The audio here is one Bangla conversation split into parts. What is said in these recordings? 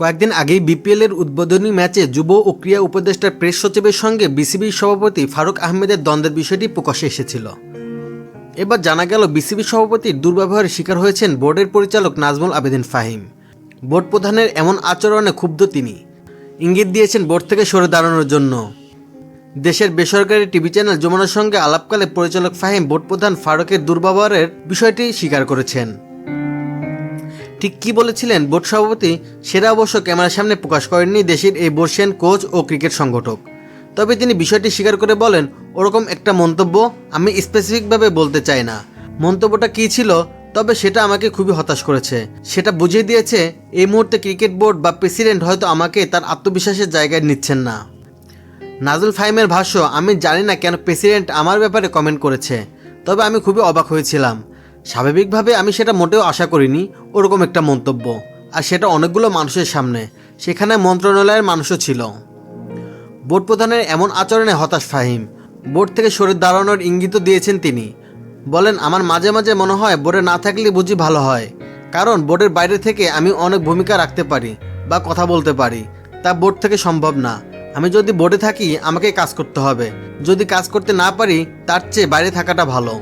কয়েকদিন আগেই বিপিএল এর উদ্বোধনী ম্যাচে যুব ও ক্রীড়া উপদেষ্টার প্রেস সচিবের সঙ্গে বিসিবির সভাপতি ফারুক আহমেদের দ্বন্দ্বের বিষয়টি প্রকাশে এসেছিল। এবার জানা গেল, বিসিবি সভাপতির দুর্ব্যবহারের শিকার হয়েছেন বোর্ডের পরিচালক নাজমুল আবেদিন ফাহিম। বোর্ড প্রধানের এমন আচরণে ক্ষুব্ধ তিনি। ইঙ্গিত দিয়েছেন বোর্ড থেকে সরে দাঁড়ানোর জন্য। দেশের বেসরকারি টিভি চ্যানেল যমুনার সঙ্গে আলাপকালে পরিচালক ফাহিম বোর্ড প্রধান ফারুকের দুর্ব্যবহারের বিষয়টি স্বীকার করেছেন। ঠিক কি বলেছিলেন বোর্ড সভাপতি? সেটা অবশ্য ক্যামেরার সামনে প্রকাশ করেননি দেশের এই বর্ষিয়ান কোচ ও ক্রিকেট সংগঠক। তবে তিনি বিষয়টি স্বীকার করে বলেন, ওরকম একটা মন্তব্য আমি স্পেসিফিকভাবে বলতে চাই না। মন্তব্যটা কী ছিল? তবে সেটা আমাকে খুবই হতাশ করেছে। সেটা বুঝিয়ে দিয়েছে, এই মুহূর্তে ক্রিকেট বোর্ড বা প্রেসিডেন্ট হয়তো আমাকে তার আত্মবিশ্বাসের জায়গায় নিচ্ছেন না। নাজুল ফাইমের ভাষ্য, আমি জানি না কেন প্রেসিডেন্ট আমার ব্যাপারে কমেন্ট করেছে, তবে আমি খুবই অবাক হয়েছিলাম। স্বাভাবিকভাবে আমি সেটা মোটেও আশা করিনি, ওরকম একটা মন্তব্য। আর সেটা অনেকগুলো মানুষের সামনে, সেখানে মন্ত্রণালয়ের মানুষও ছিল। বোর্ড প্রধানের এমন আচরণে হতাশ ফাহিম। বোর্ড থেকে সরে দাঁড়ানোর ইঙ্গিতও দিয়েছেন তিনি। বলেন, আমার মাঝে মাঝে মনে হয় বোর্ডে না থাকলে বুঝি ভালো হয়। কারণ বোর্ডের বাইরে থেকে আমি অনেক ভূমিকা রাখতে পারি বা কথা বলতে পারি। তা বোর্ড থেকে সম্ভব না। আমি যদি বোর্ডে থাকি, আমাকে কাজ করতে হবে। যদি কাজ করতে না পারি, তার চেয়ে বাইরে থাকাটা ভালো।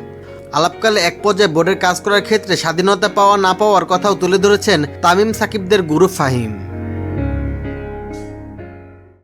আলাপকালে এক পর্যায়ে বোর্ডের কাজ করার ক্ষেত্রে স্বাধীনতা পাওয়া না পাওয়ার কথাও তুলে ধরেছেন তামিম সাকিবদের গুরু ফাহিম।